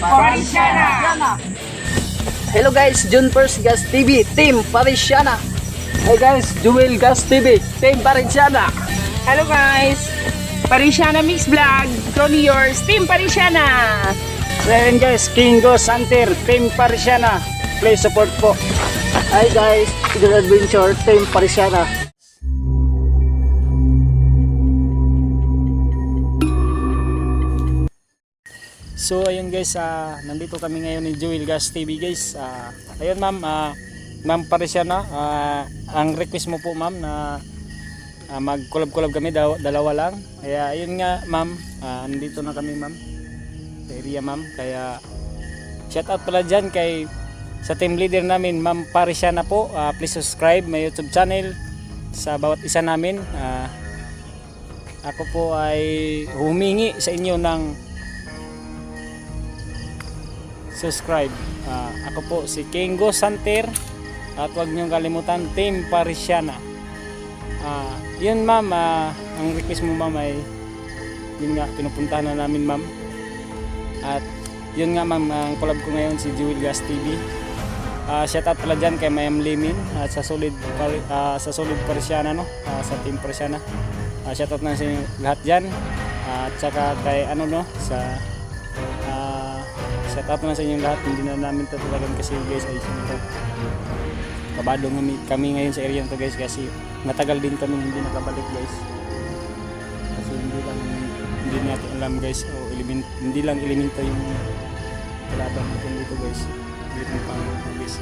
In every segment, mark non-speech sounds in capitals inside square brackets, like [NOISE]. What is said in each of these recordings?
Parisiana! Hello guys, June First Gas TV, Team Parisiana. Hey guys, Jewel Gas TV, Team Parisiana. Hello guys! Parisiana Mix Vlog, Tony Yours, Team Parisiana! So ayun guys, Kingo Santer, Team Parisiana. Please support po. Hi guys, Eagle Adventure, Team Parisiana. So ayun guys, ah, nandito kami ngayon ni Jewel Gas TV guys. Ah, ayun ma'am, ah, ma'am Parisiana, ah, ang request mo po ma'am na ah, mag-collab-collab kami, daw, dalawa lang. Kaya ayun nga ma'am, ah, nandito na kami ma'am sa area ma'am. Kaya shout out pala dyan kay sa team leader namin ma'am Parisiana po. Ah, please subscribe my YouTube channel sa bawat isa namin. Ah, ako po ay humingi sa inyo ng subscribe. Ah, ako po si Kingo Santer at huwag niyong kalimutan Team Parisiana. Ah, yun ma'am, ah, ang request mo ma'am ay yun nga, pinupuntahan na namin ma'am. At yun nga ma'am, ang collab ko ngayon si Jewel Gas TV. Ah, shout out pala dyan kay Mayam Limin at sa solid ah, sa solid Parisiana no, Ah, sa Team Parisiana. Ah, shout out na sa lahat dyan. Ah, at saka kay ano no, sa shout out na sa inyo lahat. Hindi na namin tatalagan kasi guys ay siyempre kabado kami, kami ngayon sa area to guys kasi matagal din kami hindi nakabalik guys. Kasi hindi lang hindi natin alam guys o element, hindi lang elemento yung kalaban natin dito guys. Meron pang guys.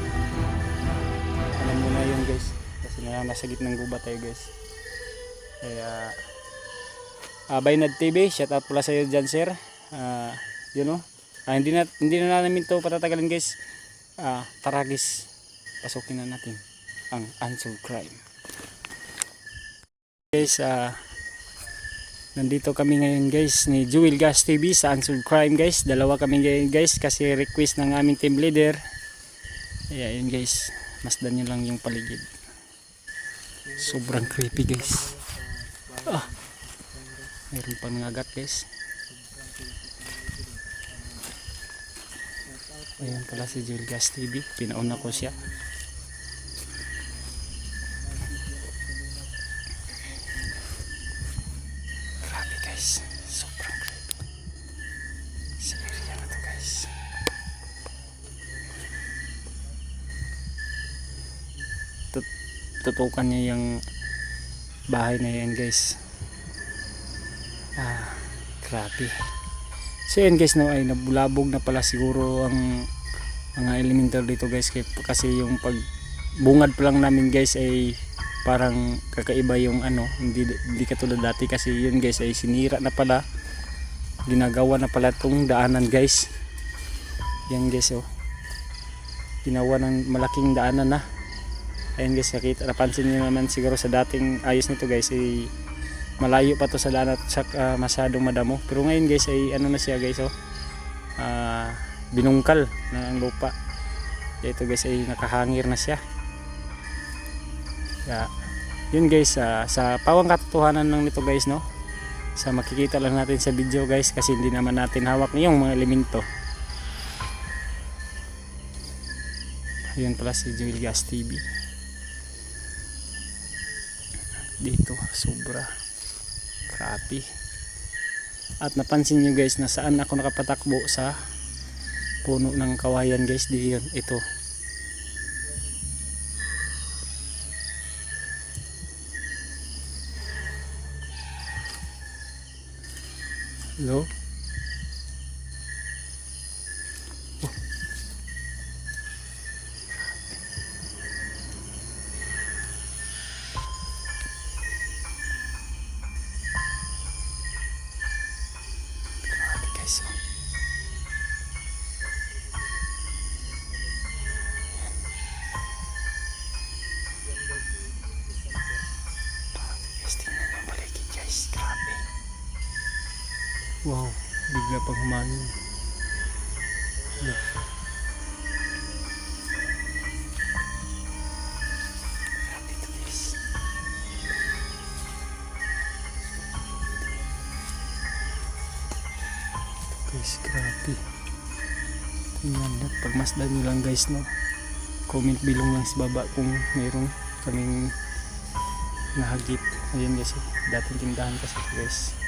Alam mo na yun guys. Kasi na nasa gitnang gubat tayo guys. Kaya uh, Baynad TV shout out pala sa iyo dyan sir. Ah, yun o Ah, hindi na hindi na namin to patatagalin guys. Ah, taragis pasukin na natin ang unsolved crime. Guys ah nandito kami ngayon guys ni Jewel Gas TV sa Unsolved Crime guys. Dalawa kami ngayon guys kasi request ng aming team leader. Kaya yun guys. Masdan nyo lang yung paligid. Sobrang creepy guys. Ah meron pa mga agat guys Ayan pala si Jewel Gas TV. Pinauna ko siya. Grabe guys. Sobrang creepy. Sa to guys. Tut- Tutukan niya yung bahay na yan guys. Ah, grabe. So yun guys no ay nabulabog na pala siguro ang mga elemental dito guys kasi yung pag bungad pa lang namin guys ay parang kakaiba yung ano hindi, hindi katulad dati kasi yun guys ay sinira na pala ginagawa na pala tong daanan guys. Yan guys oh. Ginawa ng malaking daanan na. Ayun guys nakita napansin nyo naman siguro sa dating ayos nito guys ay malayo pa to sa daan at saka masyadong madamo. Pero ngayon guys ay ano na siya guys oh. Ah, binungkal na ang lupa. Ito guys ay nakahangir na siya. Kaya yun guys ah, sa pawang katotohanan lang nito guys no? Sa makikita lang natin sa video guys kasi hindi naman natin hawak yung mga elemento. Yun pala si Jewel Gas TV dito sobra Grabe. At napansin nyo guys na saan ako nakapatakbo sa puno ng kawayan guys. Di yun. Ito. Hello? Wow, bigla pang ito guys. Grabe. Tingnan nyo, pagmasdan nyo lang guys no. Comment below lang sa baba kung mayroon kaming nahagip. Ayun guys, eh, dating tindahan kasi guys.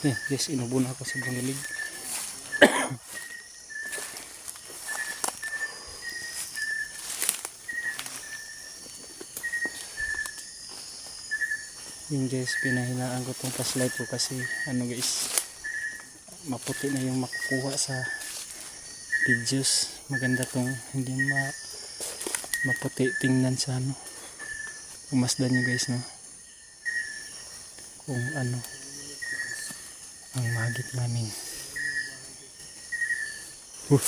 Eh, yes, inubo ako sa bangilig. [COUGHS] yung guys, pinahinaan ko tong flashlight ko kasi ano guys, maputi na yung makukuha sa videos. Maganda tong hindi ma maputi tingnan sa ano. Umasdan nyo guys no. Kung ano ang magit namin. Uh.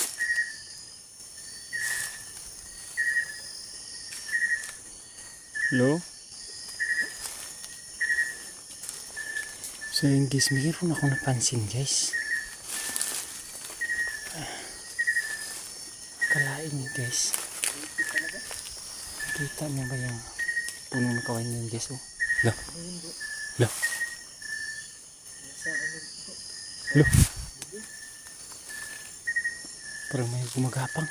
Hello? So yung guys, mayroon ako napansin guys. Ah. Akalain niyo guys. Kita niyo ba yung puno ng kawain niyan guys? Oh. Lo. Lo. Lo. Parang may gumagapang.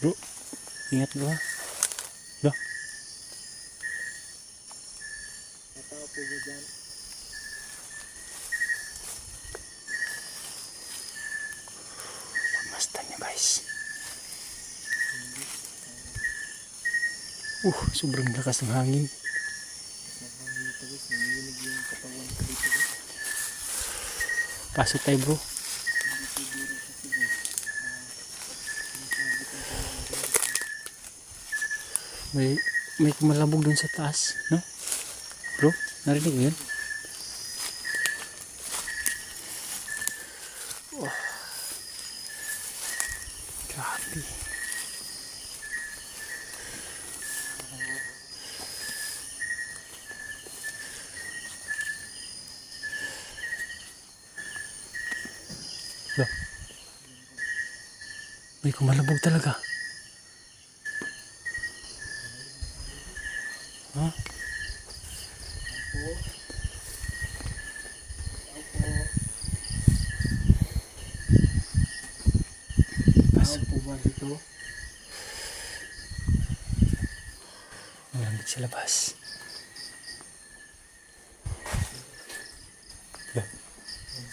Bro, ingat bro ha. Lo. Natao po ba dyan? Basta niya guys. Uh, sobrang lakas ng hangin. Sobrang dito guys. Nanginig yung katawan ko dito guys. Pasok tayo bro. May may kumalabog dun sa taas, no? Bro, narinig mo yun? Oh. Grabe. Lo. May kumalabog talaga. Ha? Natao po ba dito? Malamig sa labas.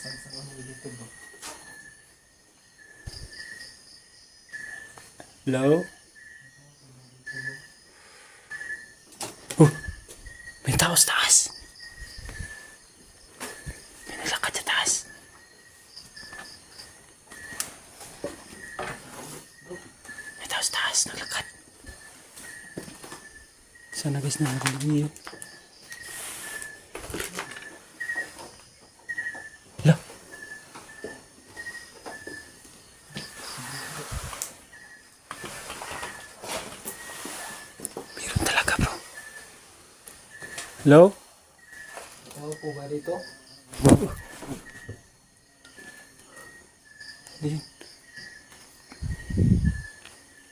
Saan sa kami dito ba? Hello? Oh, taas. May nalakad sa taas. May tao sa taas, naglakad. Sana guys na narinig niyo yun. Hello? Natao po ba dito?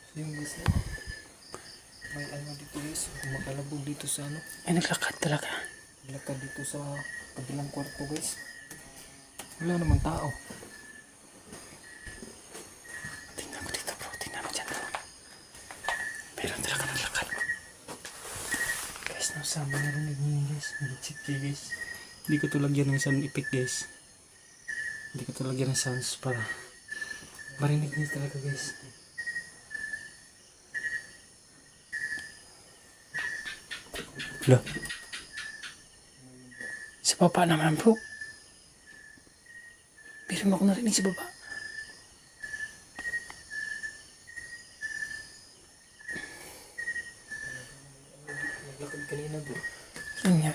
So yung guys? May ano dito guys. Makalabog dito sa ano. Ay, naglakad talaga. Lakad dito sa kabilang kwarto guys. Wala namang tao. Tingnan ko dito bro. Tingnan mo dyan bro. Meron talaga naglakad. Guys, nasama niyo kayo guys. Hindi ko to lagyan ng sound effect guys. Hindi ko to lagyan ng sounds para marinig niyo talaga guys. Hello? Sa baba naman bro. Meron ako narinig sa baba. naglakad kanina bro. Yun nga.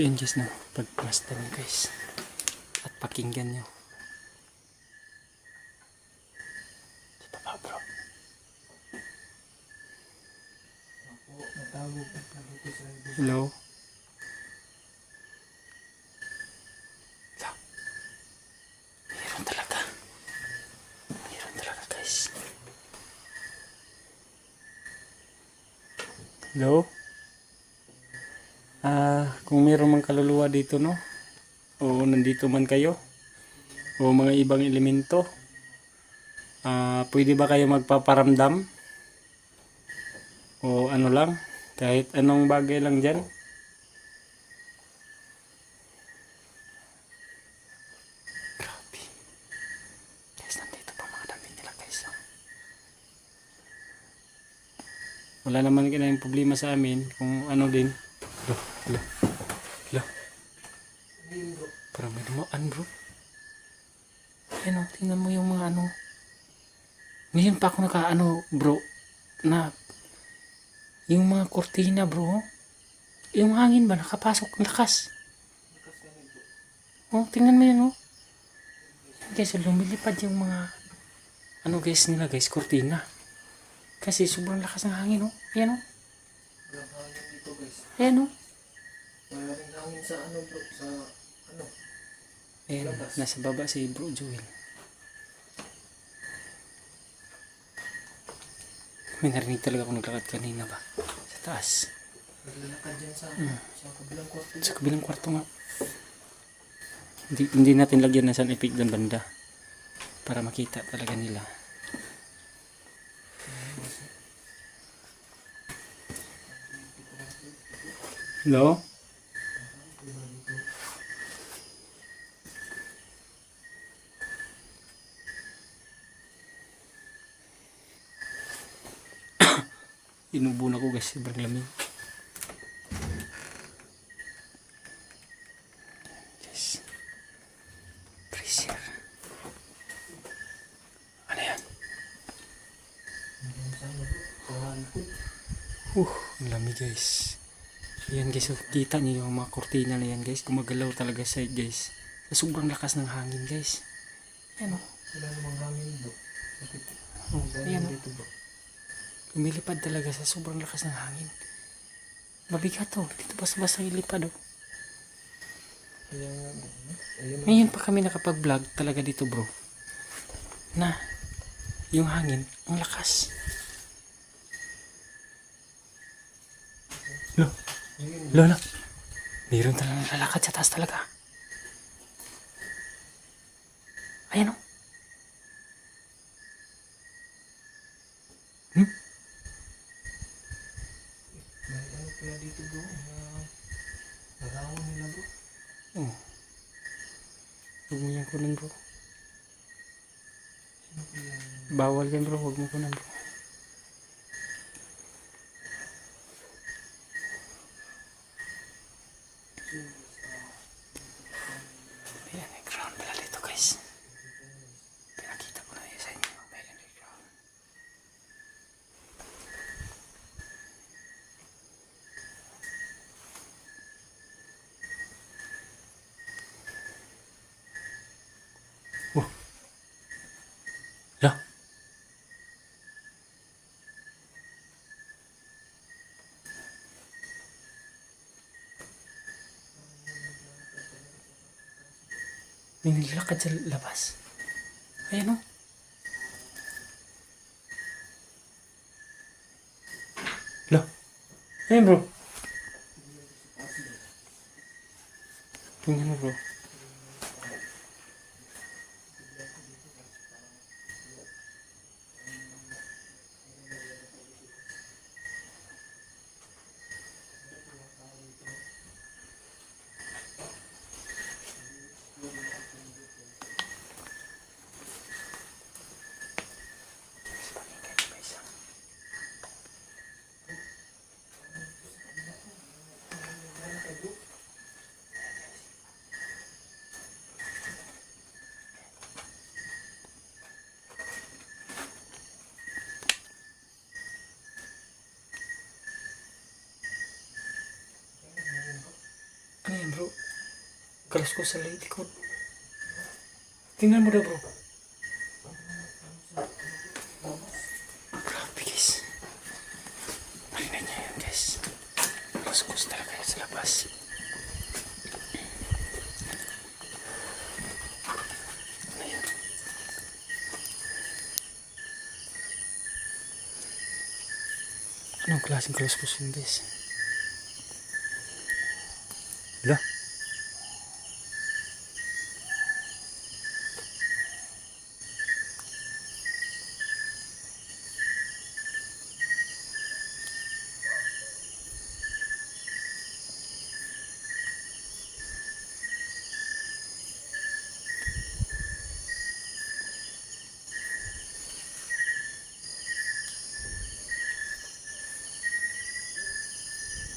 No, pagmasdan nyo guys. At pakinggan nyo. Sa baba bro. Ako, natawag na dito sa libro. Hello? Sa. Meron talaga. Meron talaga guys. Hello? Ah, kung meron mang kaluluwa dito no? O nandito man kayo? O mga ibang elemento? Ah, pwede ba kayo magpaparamdam? O ano lang? Kahit anong bagay lang dyan? Oh. Wala naman yung problema sa amin kung ano din. Lo, lo, lo. Ayun bro. May dumaan bro. Ayun o, tingnan mo yung mga ano. Ngayon pa ako naka ano bro. Na yung mga kortina bro. Yung hangin ba nakapasok lakas. Ano. Oh, tingnan mo yan oh. Guys, lumilipad yung mga ano guys nila guys, kortina. Kasi sobrang lakas ng hangin oh. Ayan oh. Walang hangin dito guys. Ayan oh. Wala rin hangin sa ano bro. Sa ano. Ayan, nasa baba si Bro Joel. May narinig talaga ako naglakad kanina ba? Sa taas. Naglalakad dyan sa, sa kabilang kwarto. Sa kabilang kwarto nga. Hindi, hindi natin lagyan ng sound effect doon banda. Para makita talaga nila. Hello? Inubo na ko guys, sobrang lamig. Yes. Freezer. Ano yan? Sa ano. Uh, ang lamig guys. Ayan guys, oh, kita niyo yung mga kortina na yan guys. Gumagalaw talaga side guys. Sa sobrang lakas ng hangin guys. Ayan oh. Wala namang hangin. Bakit? Oh, ayan bro. Lumilipad talaga sa sobrang lakas ng hangin. Mabigat oh. Dito basta-basta ilipad oh. Ngayon pa kami nakapag-vlog talaga dito bro. Na yung hangin, ang lakas. Lo. Lola. Meron talaga lalakad sa taas talaga. Ayan o. Hmm? Pala dito bro. Uh, larawan nila bro. Oh. Huwag mo yan kunan bro. Kaya? Bawal yan bro. Huwag mo kunan bro. من اللي قتل لاباس اينو لا. اين برو؟ اين برو؟ Kalas ko sa likod. Tingnan mo daw bro. Grabe guys. Marinig niyo yan guys. Kuskus talaga yan sa labas. Ayan. Anong klaseng kaluskus yun guys? Hala?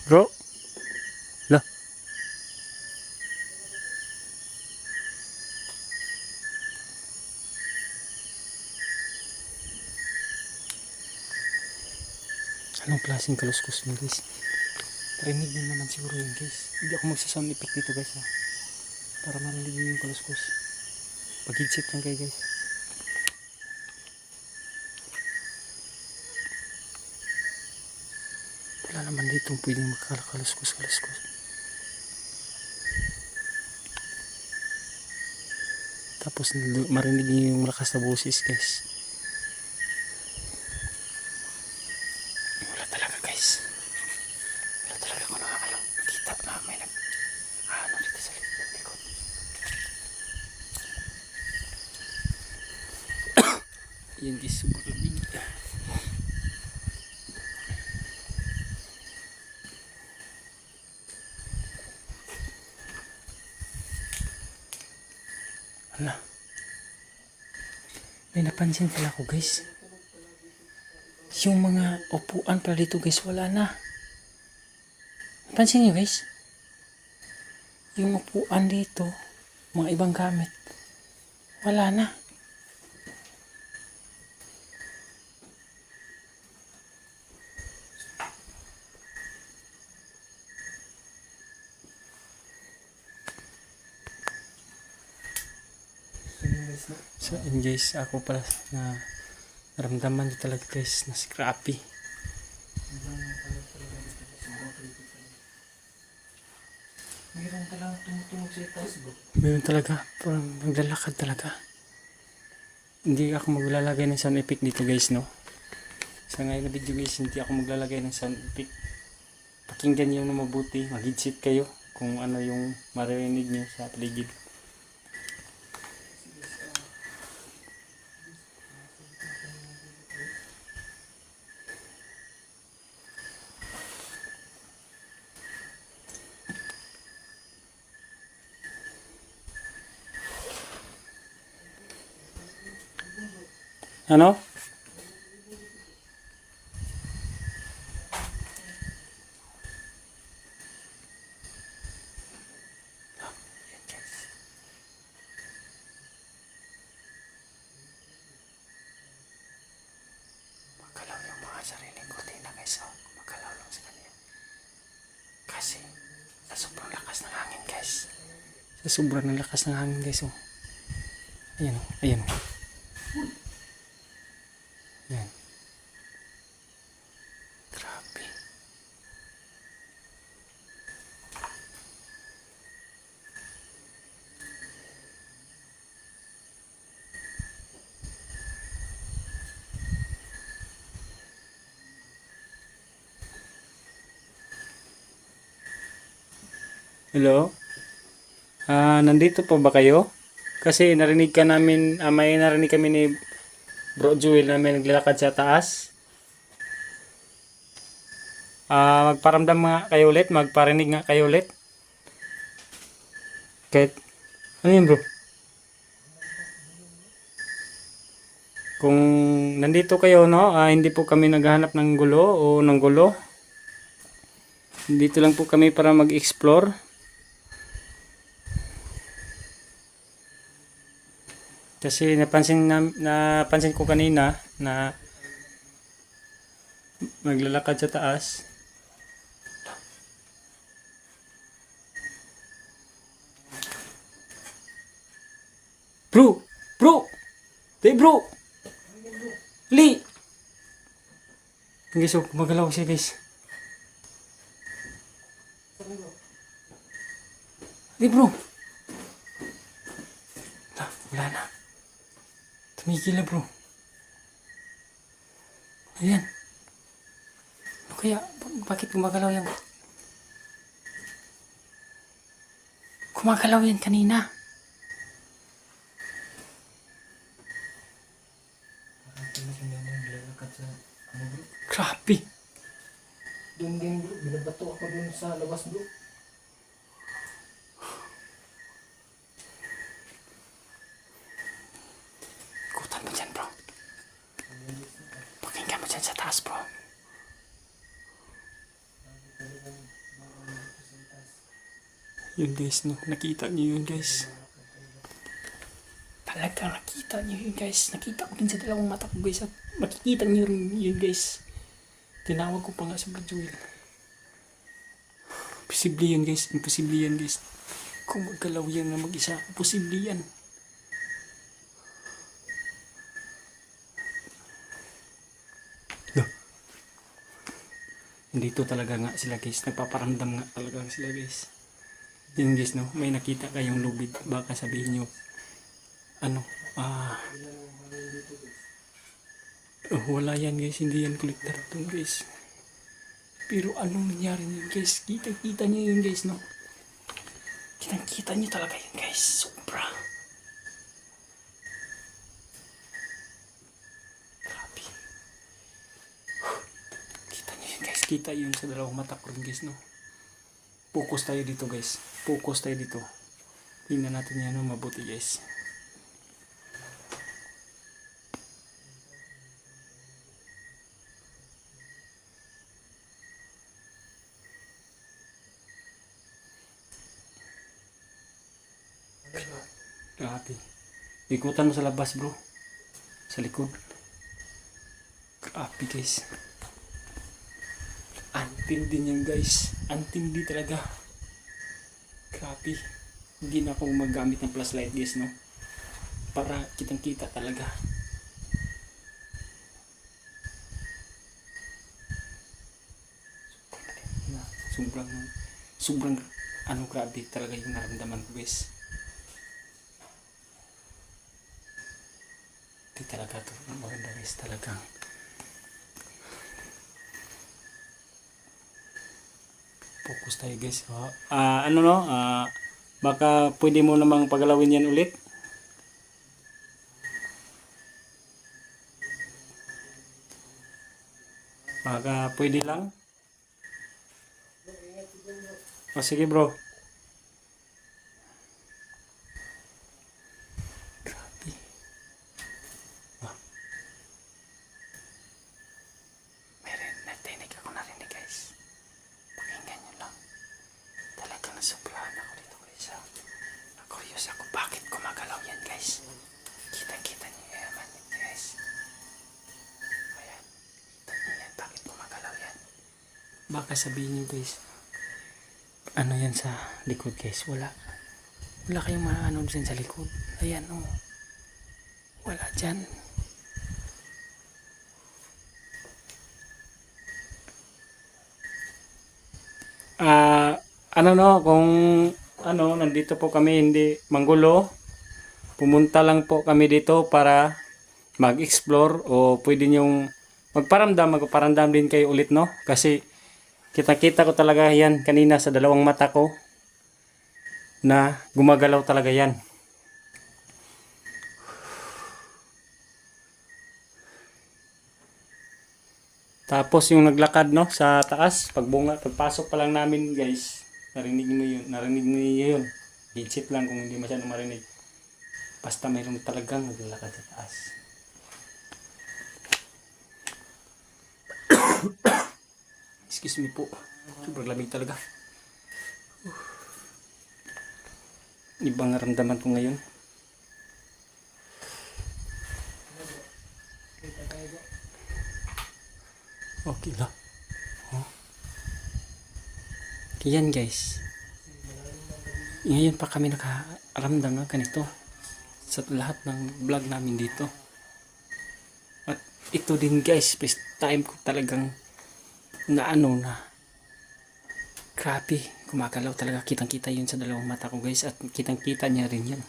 Bro? Hala? Anong klaseng kaluskus yun guys? Parinig nyo naman siguro yun guys. Hindi ako magsasound effect dito guys ha. Para marinig nyo yung kaluskus. Pag-headset lang kayo guys. Wala naman dito pwedeng magkakaluskus-kaluskus. Tapos nil- marinig yung malakas na boses guys. Wala talaga guys. Wala talaga ko nakakalaw. Kita na may nag... Ano dito sa likod. Yan guys, super lamig. Hala. May napansin pala ako guys. Yung mga upuan pala dito guys, wala na. Napansin niyo guys? Yung upuan dito, mga ibang gamit, wala na. Tingnan guys na. So, yun guys, ako pala na naramdaman nyo talaga guys na scrappy. Mayroon palang tumutunog sa itaas bro. Mayroon talaga, parang naglalakad talaga. Hindi ako maglalagay ng sound effect dito guys, no? Sa ngayon na video guys, hindi ako maglalagay ng sound effect. Pakinggan nyo na mabuti, mag-headset kayo kung ano yung maririnig nyo sa paligid. Ano? Magalaw yung mga sariling kurtina guys. Oh. Magalaw lang sa kanya. Kasi Sa sobrang lakas ng hangin guys. Oh. Ayan oh. Ayan oh. Hello? Ah, nandito po ba kayo? Kasi narinig ka namin, ah, may narinig kami ni Bro Jewel na may naglalakad sa taas. Ah, magparamdam nga kayo ulit, magparinig nga kayo ulit. Kahit, ano yun bro? Kung nandito kayo, no, ah, hindi po kami naghahanap ng gulo o ng gulo. Dito lang po kami para mag-explore. Kasi napansin, na, napansin ko kanina na maglalakad sa taas. Bro! Bro! Hey bro! Li! Guys, oh, magalaw siya guys. Hey bro! Ah, wala na. Tumigil bro. Ayan. Ano kaya? Ba- Bakit gumagalaw yan? Gumagalaw yan kanina. Grabe. Doon din bro, binabato ako doon sa labas bro. Ikutan mo dyan bro. Pakinggan mo dyan sa taas bro. Yun guys, no? Nakita niyo yun guys. Talaga nakita niyo yun guys. Nakita ko din sa dalawang mata ko guys. At makikita niyo rin yun guys. Tinawag ko pa nga sa Bradwell. Posible yan guys. Imposible yan guys. Kung magkalaw yan na mag-isa, posible yan. Dito talaga nga sila guys. Nagpaparamdam nga talaga sila guys. Yun no. May nakita kayong lubid. Baka sabihin nyo. Ano. Ah. oh, wala yan guys. Hindi yan kolektor to guys. Pero anong nangyari yun guys? Kita kita nyo yun guys no. Kitang kita nyo talaga yun guys. Sobra. Grabe. Kita niyo yun guys, kita yun sa dalawang mata ko guys no. Focus tayo dito guys. Focus tayo dito. Tingnan natin yan no, mabuti guys. Grabe. Ikutan mo sa labas bro. Sa likod. Grabe guys. Antindi niyan guys. Antindi talaga. Grabe. Hindi na ako magamit ng flashlight guys no. Para kitang kita talaga. Sobrang sobrang ano grabe talaga yung naramdaman ko guys. Hindi talaga to maganda guys talagang focus tayo guys. Oh, ah, ano no? Ah, baka pwede mo namang pagalawin yan ulit. Baka pwede lang. O sige bro. Grabe. Ah. Meron, natinig ako narinig guys. Pakinggan nyo lang. Talaga nasubrahan ako dito guys. ha. Na-curious ako bakit gumagalaw yan guys. Kita-kita niyo yan man guys. Ayan. Kita niyo yan. Bakit gumagalaw yan? Baka sabihin niyo guys. Ano yan sa likod guys? Wala. Wala kayong maano dyan sa likod. Ayan oh. Wala dyan. Ah, ano no, kung ano, nandito po kami hindi manggulo. Pumunta lang po kami dito para mag-explore o pwede niyong magparamdam, magparamdam din kayo ulit no. Kasi kita-kita ko talaga yan kanina sa dalawang mata ko na gumagalaw talaga yan. Tapos yung naglakad no sa taas, pagbunga, pagpasok pa lang namin guys, narinig mo yun, narinig niyo yun. Gidsit lang kung hindi masyadong marinig. Basta mayroon talagang naglalakad sa taas. [COUGHS] Excuse me po. Sobrang lamig talaga. Ibang naramdaman ko ngayon. Okay lang. Oh. Yan guys. Ngayon pa kami nakaramdam ng ganito sa lahat ng vlog namin dito. At ito din guys, first time ko talagang na ano na grabe kumakalaw talaga. Kitang kita yun sa dalawang mata ko guys. At kitang kita niya rin yan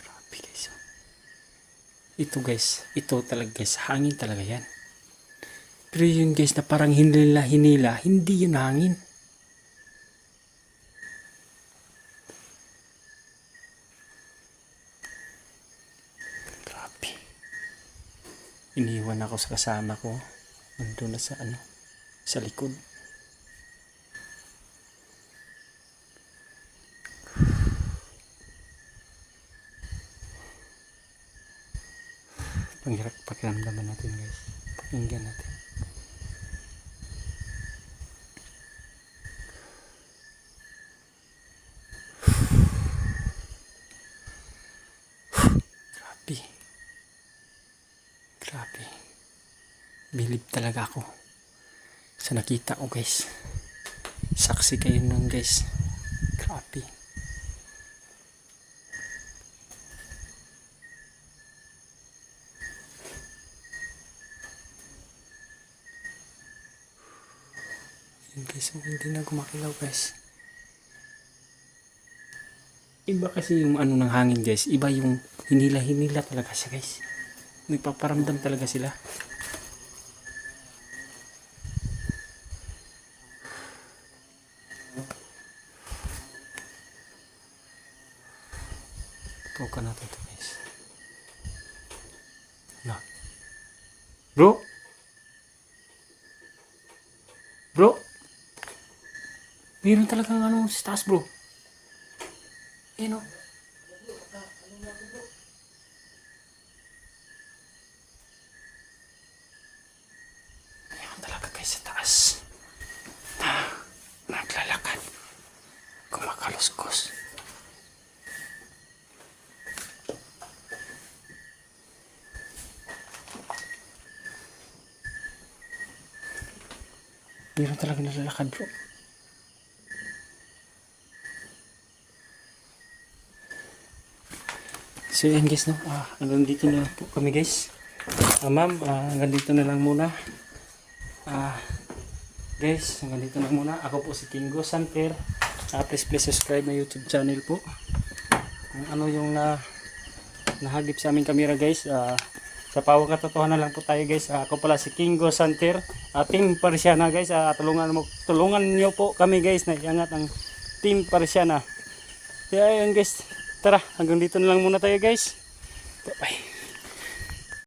grabe oh. ito guys. Ito talaga guys. Hangin talaga yan. Pero yun guys na parang hinila hinila hindi yun hangin Iniwan ako sa kasama ko. Nandun na sa ano, sa likod. Panghirap pakiramdaman natin guys. Pakinggan natin. Grabe. Grabe. Bilib talaga ako sa nakita ko guys. Saksi kayo nun guys. Grabe. Yun guys, hindi na gumakilaw guys. Iba kasi yung ano ng hangin guys. Iba yung hinila-hinila talaga siya guys. Nagpaparamdam talaga sila. Tukan natin ito guys. Na. Bro? Bro? Meron talagang ano sa taas bro. Ayun o. Ayun talaga guys sa taas. Ah, naglalakad. Kumakaluskos. Meron talaga nalalakad bro. So yun guys no, ah, hanggang dito na po kami guys. Ah, ma'am, ah, hanggang dito na lang muna. Ah, guys, hanggang dito na muna. Ako po si Kingo Santer. Ah, please please subscribe my YouTube channel po. Kung ano yung na nahagip sa aming kamera guys. Ah, sa pawang katotohanan lang po tayo guys. Ah, ako pala si Kingo Santer. Ah, Team Parisiana guys. Ah, tulungan mo tulungan niyo po kami guys na ang Team Parisiana. Kaya yun guys. Tara, hanggang dito na lang muna tayo guys.